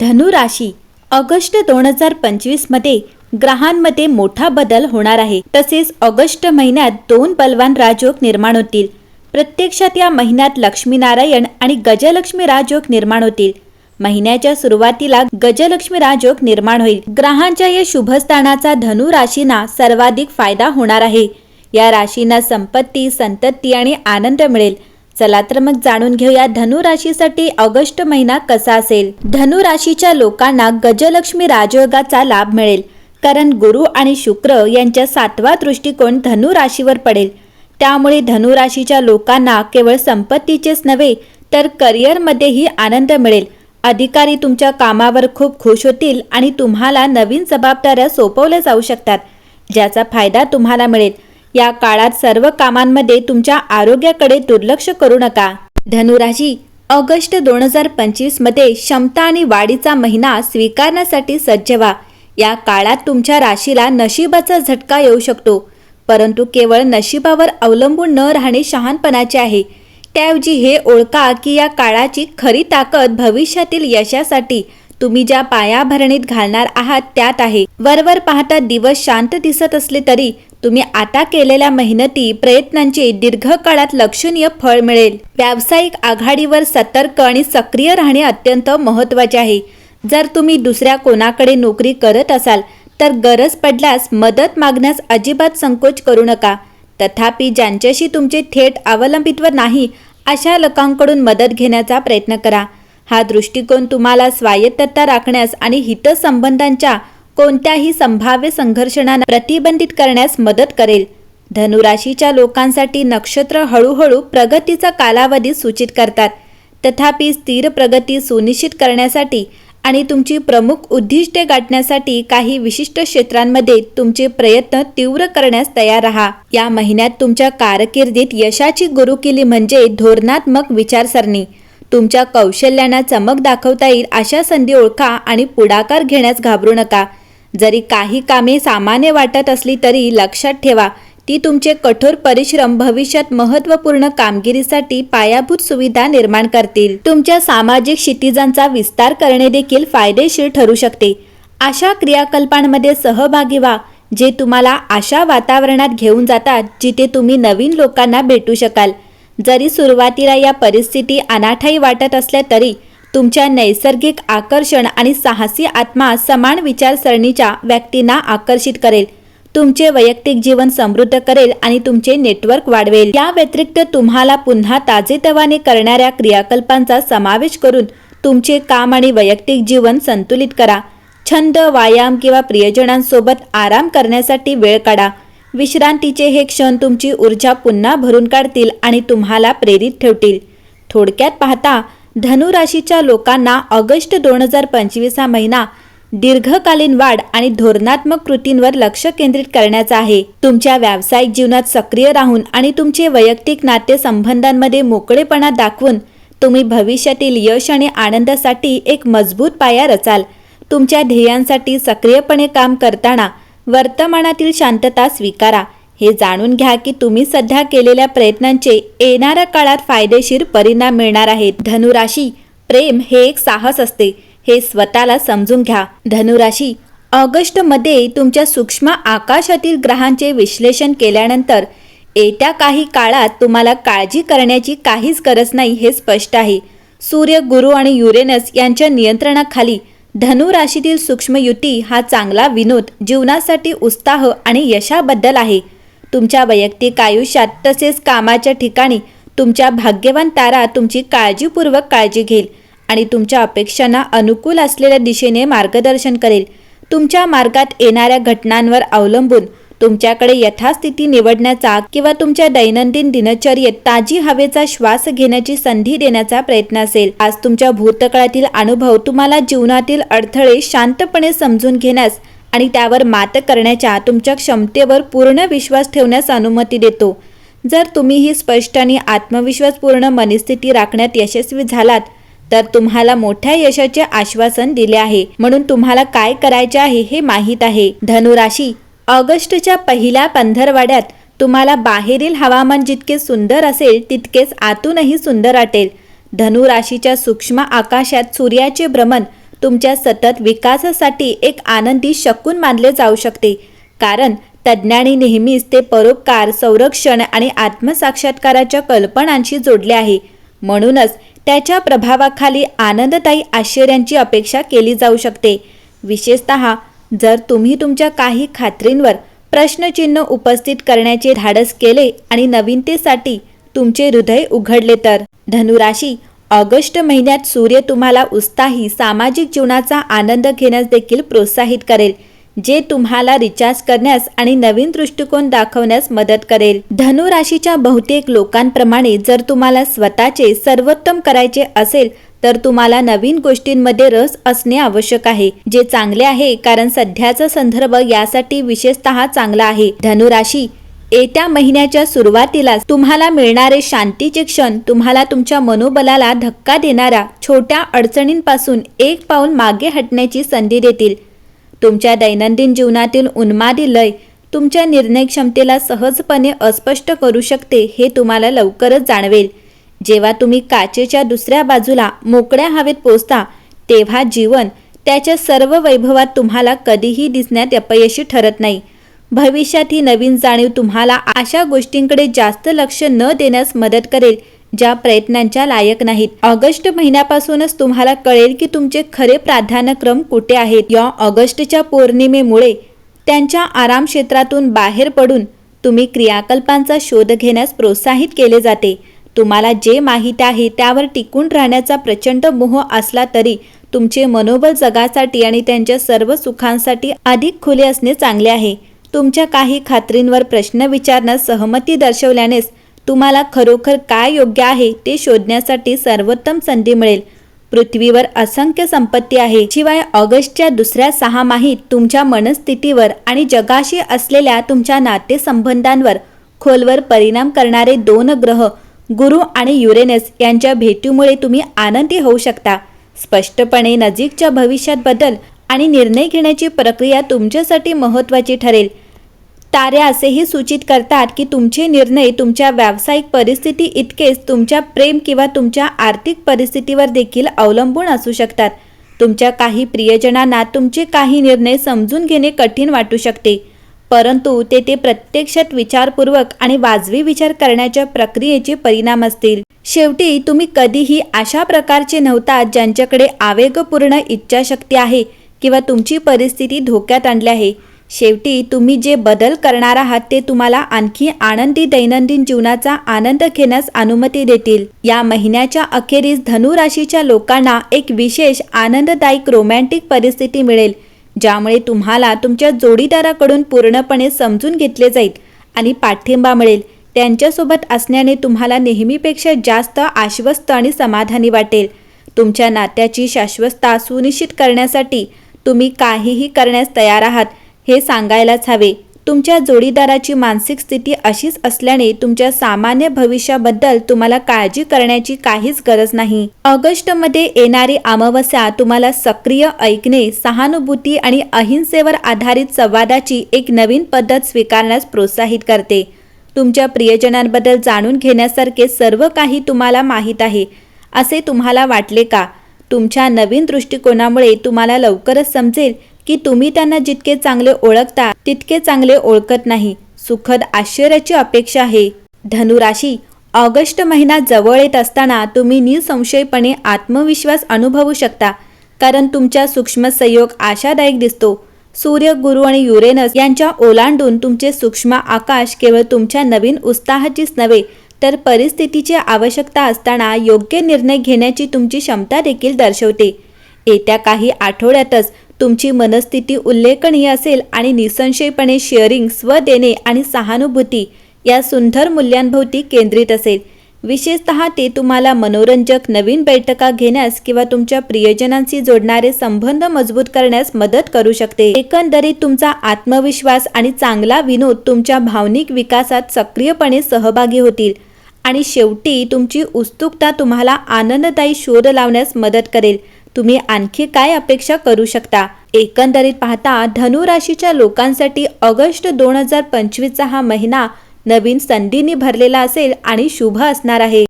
धनुराशी August दोन हजार पंचवीसमध्ये ग्रहांमध्ये मोठा बदल होणार आहे. तसेच ऑगस्ट महिन्यात दोन बलवान राजयोग निर्माण होतील. प्रत्यक्षात या महिन्यात लक्ष्मीनारायण आणि गजलक्ष्मी राजयोग निर्माण होतील. महिन्याच्या सुरुवातीला गजलक्ष्मी राजयोग निर्माण होईल. ग्रहांच्या या शुभस्थानाचा धनुराशींना सर्वाधिक फायदा होणार आहे. या राशींना संपत्ती संतती आणि आनंद मिळेल. चला तर मग जाणून घेऊया धनु राशीसाठी ऑगस्ट महिना कसा असेल. धनु राशीच्या लोकांना गजलक्ष्मी राजयोगाचा लाभ मिळेल. कारण गुरु आणि शुक्र यांच्या सातवा दृष्टिकोन धनु राशीवर पडेल. त्यामुळे धनु राशीच्या लोकांना केवळ संपत्तीचेच नव्हे तर करिअरमध्येही आनंद मिळेल. अधिकारी तुमच्या कामावर खूप खुश होतील आणि तुम्हाला नवीन जबाबदाऱ्या सोपवल्या जाऊ शकतात. ज्याचा फायदा तुम्हाला मिळेल. या काळात सर्व कामांमध्ये तुमच्या आरोग्याकडे दुर्लक्ष करू नका. धनुराशी ऑगस्ट दोन हजार पंचवीसमध्ये क्षमता आणि वाढीचा महिना स्वीकारण्यासाठी सज्ज व्हा. या काळात तुमच्या राशीला नशिबाचा झटका येऊ शकतो. परंतु केवळ नशिबावर अवलंबून न राहणे शहाणपणाचे आहे. त्याऐवजी हे ओळखा की या काळाची खरी ताकद भविष्यातील यशासाठी तुम्ही ज्या पायाभरणीत घालणार आहात त्यात आहे. वरवर पाहता दिवस शांत दिसत असले तरी तुम्ही आता केलेल्या मेहनती प्रयत्नांचे दीर्घकाळात लक्षणीय फळ मिळेल. व्यावसायिक आघाडीवर सतर्क आणि सक्रिय राहणे अत्यंत महत्त्वाचे आहे. जर तुम्ही दुसऱ्या कोणाकडे नोकरी करत असाल तर गरज पडल्यास मदत मागण्यास अजिबात संकोच करू नका. तथापि ज्यांच्याशी तुमचे थेट अवलंबित्व नाही अशा लोकांकडून मदत घेण्याचा प्रयत्न करा. हा दृष्टिकोन तुम्हाला स्वायत्तता राखण्यास आणि हितसंबंधांच्या कोणत्याही संभाव्य संघर्षणांना प्रतिबंधित करण्यास मदत करेल. धनुराशीच्या लोकांसाठी नक्षत्र हळूहळू प्रगतीचा कालावधी सूचित करतात. तथापि स्थिर प्रगती सुनिश्चित करण्यासाठी आणि तुमची प्रमुख उद्दिष्टे गाठण्यासाठी काही विशिष्ट क्षेत्रांमध्ये तुमचे प्रयत्न तीव्र करण्यास तयार राहा. या महिन्यात तुमच्या कारकिर्दीत यशाची गुरुकिली म्हणजे धोरणात्मक विचारसरणी. तुमच्या कौशल्यांना चमक दाखवता येईल अशा संधी ओळखा आणि पुढाकार घेण्यास घाबरू नका. जरी काही कामे सामान्य वाटत असली तरी लक्षात ठेवा ती तुमचे कठोर परिश्रम भविष्यात महत्त्वपूर्ण कामगिरीसाठी पायाभूत सुविधा निर्माण करतील. तुमच्या सामाजिक क्षितिजांचा विस्तार करणे देखील फायदेशीर ठरू शकते. अशा क्रियाकल्पांमध्ये सहभागी व्हा जे तुम्हाला अशा वातावरणात घेऊन जातात जिथे तुम्ही नवीन लोकांना भेटू शकाल. जरी सुरुवातीला या परिस्थिती अनाठाई वाटत असल्या तरी तुमच्या नैसर्गिक आकर्षण आणि साहसी आत्मा समान विचारसरणीच्या व्यक्तींना आकर्षित करेल. तुमचे वैयक्तिक जीवन समृद्ध करेल आणि तुमचे नेटवर्क वाढवेल. या व्यतिरिक्त तुम्हाला पुन्हा ताजेतवाने करणाऱ्या क्रियाकल्पांचा समावेश करून तुमचे काम आणि वैयक्तिक जीवन संतुलित करा. छंद व्यायाम किंवा प्रियजनांसोबत आराम करण्यासाठी वेळ काढा. विश्रांतीचे हे क्षण तुमची ऊर्जा पुन्हा भरून काढतील आणि तुम्हाला प्रेरित ठेवतील. थोडक्यात पाहता धनु राशीच्या लोकांना ऑगस्ट दोन हजार पंचवीस हा महिना दीर्घकालीन वाढ आणि धोरणात्मक कृतींवर लक्ष केंद्रित करण्याचा आहे. तुमच्या व्यावसायिक जीवनात सक्रिय राहून आणि तुमचे वैयक्तिक नातेसंबंधांमध्ये मोकळेपणा दाखवून तुम्ही भविष्यातील यश आणि आनंदासाठी एक मजबूत पाया रचाल. तुमच्या ध्येयांसाठी सक्रियपणे काम करताना वर्तमानातील शांतता स्वीकारा. हे जाणून घ्या की तुम्ही सध्या केलेल्या प्रयत्नांचे येणाऱ्या काळात फायदेशीर परिणाम मिळणार आहेत. धनुराशी प्रेम हे एक साहस असते. हे स्वतःला समजून घ्या. धनुराशी ऑगस्टमध्ये तुमच्या सूक्ष्म आकाशातील ग्रहांचे विश्लेषण केल्यानंतर येत्या काही काळात तुम्हाला काळजी करण्याची काहीच गरज नाही हे स्पष्ट आहे. सूर्य गुरु आणि युरेनस यांच्या नियंत्रणाखाली धनु राशीतील सूक्ष्म युती हा चांगला विनोद जीवनासाठी उत्साह आणि यशाबद्दल आहे. तुमच्या वैयक्तिक आयुष्यात तसेच कामाच्या ठिकाणी तुमच्या भाग्यवान तारा तुमची काळजीपूर्वक काळजी घेईल आणि तुमच्या अपेक्षांना अनुकूल असलेल्या दिशेने मार्गदर्शन करेल. तुमच्या मार्गात येणाऱ्या घटनांवर अवलंबून तुमच्याकडे यथास्थिती निवडण्याचा किंवा तुमच्या दैनंदिन दिनचर्येत ताजी हवेचा श्वास घेण्याची संधी देण्याचा प्रयत्न असेल. आज तुमच्या भूतकाळातील अनुभव तुम्हाला जीवनातील अडथळे शांतपणे समजून घेण्यास आणि त्यावर मात करण्याच्या तुमच्या क्षमतेवर पूर्ण विश्वास ठेवण्यास अनुमती देतो. जर तुम्ही ही स्पष्ट आणि आत्मविश्वासपूर्ण मनस्थिती राखण्यात यशस्वी झालात तर तुम्हाला मोठ्या यशाचे आश्वासन दिले आहे. म्हणून तुम्हाला काय करायचे आहे हे माहीत आहे. धनुराशी ऑगस्टच्या पहिल्या पंधरवाड्यात तुम्हाला बाहेरील हवामान जितके सुंदर असेल तितकेच आतूनही सुंदर वाटेल. धनु राशीच्या सूक्ष्म आकाशात सूर्याचे भ्रमण तुमच्या सतत विकासासाठी एक आनंदी शकून मानले जाऊ शकते. कारण तज्ज्ञांनी नेहमीच ते परोपकार संरक्षण आणि आत्मसाक्षात्काराच्या कल्पनांशी जोडले आहे. म्हणूनच त्याच्या प्रभावाखाली आनंददायी आश्चर्यांची अपेक्षा केली जाऊ शकते. विशेषत जर तुम्ही तुमच्या काही खात्रींवर प्रश्नचिन्ह उपस्थित करण्याचे धाडस केले आणि नवीनतेसाठी तुमचे हृदय उघडले तर धनुराशी ऑगस्ट महिन्यात सूर्य तुम्हाला उत्साही सामाजिक जीवनाचा आनंद घेण्यास देखील प्रोत्साहित करेल जे तुम्हाला रिचार्ज करण्यास आणि नवीन दृष्टिकोन दाखवण्यास मदत करेल. धनु राशीच्या बहुतेक लोकांप्रमाणे जर तुम्हाला स्वतःचे सर्वोत्तम करायचे असेल तर तुम्हाला नवीन गोष्टींमध्ये रस असणे आवश्यक आहे जे चांगले आहे कारण सध्याचा संदर्भ यासाठी विशेषतः चांगला आहे. धनुराशी येत्या महिन्याच्या सुरुवातीलाच तुम्हाला मिळणारे शांतीचे क्षण तुम्हाला तुमच्या मनोबलाला धक्का देणाऱ्या छोट्या अडचणींपासून एक पाऊल मागे हटण्याची संधी देतील. तुमच्या दैनंदिन जीवनातील उन्मादी लय तुमच्या निर्णय क्षमतेला सहजपणे अस्पष्ट करू शकते हे तुम्हाला लवकरच जाणवेल. जेव्हा तुम्ही काचेच्या दुसऱ्या बाजूला मोकळ्या हवेत पोचता तेव्हा जीवन त्याच्या सर्व वैभवात तुम्हाला कधीही दिसण्यात अपयशी ठरत नाही. भविष्यात ही नवीन जाणीव तुम्हाला अशा गोष्टींकडे जास्त लक्ष न देण्यास मदत करेल ज्या प्रयत्नांच्या लायक नाहीत. ऑगस्ट महिन्यापासूनच तुम्हाला कळेल की तुमचे खरे प्राधान्यक्रम कुठे आहेत. या ऑगस्टच्या पौर्णिमेमुळे त्यांच्या आराम क्षेत्रातून बाहेर पडून तुम्ही क्रियाकल्पांचा शोध घेण्यास प्रोत्साहित केले जाते. तुम्हाला जे माहीत आहे त्यावर टिकून राहण्याचा प्रचंड मोह असला तरी तुमचे मनोबल जगासाठी आणि त्यांच्या सर्व सुखांसाठी अधिक खुले असणे चांगले आहे. तुमच्या काही खात्रींवर प्रश्न विचारण्यास सहमती दर्शवल्यानेच तुम्हाला खरोखर काय योग्य आहे ते शोधण्यासाठी सर्वोत्तम संधी मिळेल. पृथ्वीवर असंख्य संपत्ती आहे. शिवाय ऑगस्टच्या दुसऱ्या सहा माहीत तुमच्या मनस्थितीवर आणि जगाशी असलेल्या तुमच्या नातेसंबंधांवर खोलवर परिणाम करणारे दोन ग्रह गुरु आणि युरेनस यांच्या भेटीमुळे तुम्ही आनंदी होऊ शकता. स्पष्टपणे नजीकच्या भविष्यात बदल आणि निर्णय घेण्याची प्रक्रिया तुमच्यासाठी महत्त्वाची ठरेल. तारे असेही सूचित करतात की तुमचे निर्णय तुमच्या व्यावसायिक परिस्थिती इतकेच तुमच्या प्रेम किंवा तुमच्या आर्थिक परिस्थितीवर देखील अवलंबून असू शकतात. तुमच्या काही प्रियजनांना तुमचे काही निर्णय समजून घेणे कठीण वाटू शकते. परंतु तेथे ते प्रत्यक्षात विचारपूर्वक आणि वाजवी विचार करण्याच्या प्रक्रियेचे परिणाम असतील. शेवटी तुम्ही कधीही अशा प्रकारचे नव्हता ज्यांच्याकडे आवेगपूर्ण इच्छाशक्ती आहे किंवा तुमची परिस्थिती धोक्यात आणली आहे. शेवटी तुम्ही जे बदल करणार आहात ते तुम्हाला आणखी आनंदी दैनंदिन जीवनाचा आनंद घेण्यास अनुमती देतील. या महिन्याच्या अखेरीस धनु राशीच्या लोकांना एक विशेष आनंददायक रोमॅन्टिक परिस्थिती मिळेल. ज्यामुळे तुम्हाला तुमच्या जोडीदाराकडून पूर्णपणे समजून घेतले जाईल आणि पाठिंबा मिळेल. त्यांच्यासोबत असण्याने तुम्हाला नेहमीपेक्षा जास्त आश्वस्त आणि समाधानी वाटेल. तुमच्या नात्याची शाश्वतता सुनिश्चित करण्यासाठी तुम्ही काहीही करण्यास तयार आहात हे सांगायलाच हवे. तुमच्या जोडीदाराची मानसिक स्थिती अशीच असल्याने तुमच्या सामान्य भविष्याबद्दल तुम्हाला काळजी करण्याची काहीच गरज नाही. ऑगस्टमध्ये येणारी अमावस्या तुम्हाला सक्रिय ऐकणे सहानुभूती आणि अहिंसेवर आधारित संवादाची एक नवीन पद्धत स्वीकारण्यास प्रोत्साहित करते. तुमच्या प्रियजनांबद्दल जाणून घेण्यासारखे सर्व काही तुम्हाला माहीत आहे. असे तुम्हाला वाटले का? तुमच्या नवीन दृष्टिकोनामुळे तुम्हाला लवकरच समजेल की तुम्ही त्यांना जितके चांगले ओळखता तितके चांगले ओळखत नाही. सुखद आश्चर्याची अपेक्षा आहे. धनुराशी ऑगस्ट महिना जवळ येत असताना तुम्ही निसंशयपणे आत्मविश्वास अनुभवू शकता कारण तुमच्या सूक्ष्म संयोग आशादायक दिसतो. सूर्य गुरु आणि युरेनस यांच्या ओलांडून तुमचे सूक्ष्म आकाश केवळ तुमच्या नवीन उत्साहाचीच नव्हे तर परिस्थितीची आवश्यकता असताना योग्य निर्णय घेण्याची तुमची क्षमता देखील दर्शवते. येत्या काही आठवड्यातच तुमची मनस्थिती उल्लेखनीय असेल आणि निसंशयपणे शेअरिंग स्व देणे आणि सहानुभूती या सुंदर मूल्यांभोवती केंद्रित असेल. विशेषतः ते तुम्हाला मनोरंजक नवीन बैठका घेण्यास किंवा तुमच्या प्रियजनांशी जोडणारे संबंध मजबूत करण्यास मदत करू शकते. एकंदरीत तुमचा आत्मविश्वास आणि चांगला विनोद तुमच्या भावनिक विकासात सक्रियपणे सहभागी होतील आणि शेवटी तुमची उत्सुकता तुम्हाला आनंददायी शोध लावण्यास मदत करेल. तुम्ही आणखी काय अपेक्षा करू शकता? एकंदरीत पाहता धनु राशीच्या लोकांसाठी ऑगस्ट दोन हजार पंचवीसचा हा महिना नवीन संधींनी भरलेला असेल आणि शुभ असणार आहे.